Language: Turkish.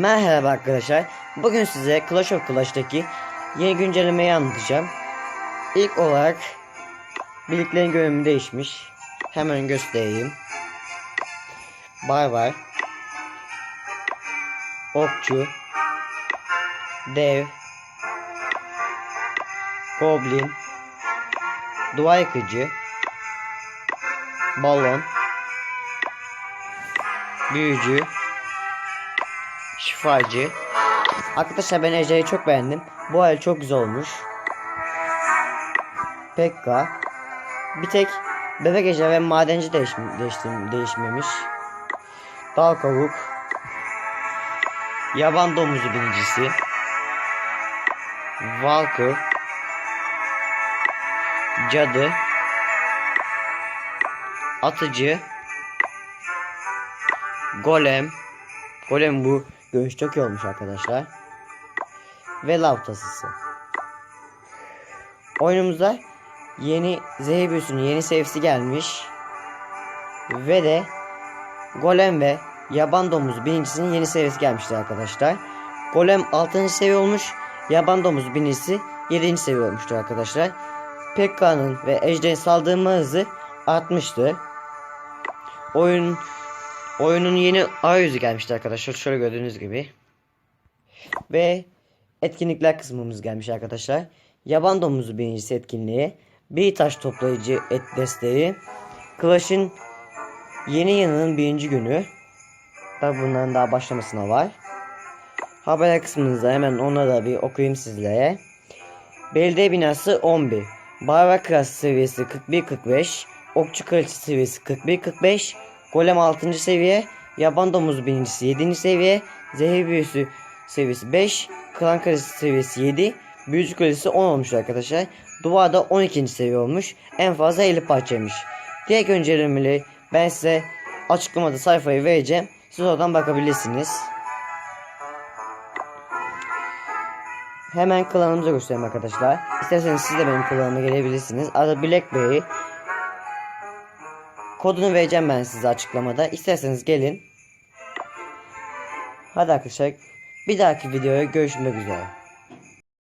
Merhaba arkadaşlar. Bugün size Clash of Clash'taki yeni güncellemeyi anlatacağım. İlk olarak birliklerin görünümü değişmiş. Hemen göstereyim. Barbar Okçu Dev Goblin Duvar yıkıcı Balon Büyücü Şifacı. Arkadaşlar ben Ejder'i çok beğendim. Bu hal çok güzel olmuş. Pekka. Bir tek Bebek Ejder ve Madenci değişim, değiştim, değişmemiş. Dal Kavuk. Yaban Domuzu birincisi. Valkı Cadı. Atıcı. Golem. Golem bu görüş çok iyi olmuş arkadaşlar. Ve lav tasısı. Oyunumuza yeni zehir büyüsünün yeni seviyesi gelmiş. Ve de Golem ve Yaban Domuz birincisinin yeni seviyesi gelmişti arkadaşlar. Golem 6. seviye olmuş. Yaban Domuz birincisi 7. seviye olmuştu arkadaşlar. Pekka'nın ve Ejder'in saldırma hızı artmıştı. Oyun oyunun yeni arayüzü gelmişti arkadaşlar. Şöyle gördüğünüz gibi. Ve etkinlikler kısmımız gelmiş arkadaşlar. Yaban domuzu birincisi etkinliği. Bir taş toplayıcı et desteği. Clash'ın yeni yılının birinci günü. Tabi bunların daha başlamasına var. Haber kısmınızda hemen onları da bir okuyayım sizlere. Belediye binası 11. Barbar klası seviyesi 41-45. Okçu kraliçesi seviyesi 41-45. Golem 6. seviye. Yaban domuzu birincisi 7. seviye. Zehir büyüsü seviyesi 5. Klan kraliçesi seviyesi 7. Büyücü kraliçesi 10 olmuş arkadaşlar. Duvarda 12. seviye olmuş. En fazla 50 parçaymış. Diğer güncellemeleri ben size açıklamada sayfayı vereceğim. Siz oradan bakabilirsiniz. Hemen klanımıza göstereyim arkadaşlar. İsterseniz siz de benim klanıma gelebilirsiniz. Adı Blackberry. Kodunu vereceğim ben size açıklamada. İsterseniz gelin. Hadi arkadaşlar. Bir dahaki videoya görüşmek üzere.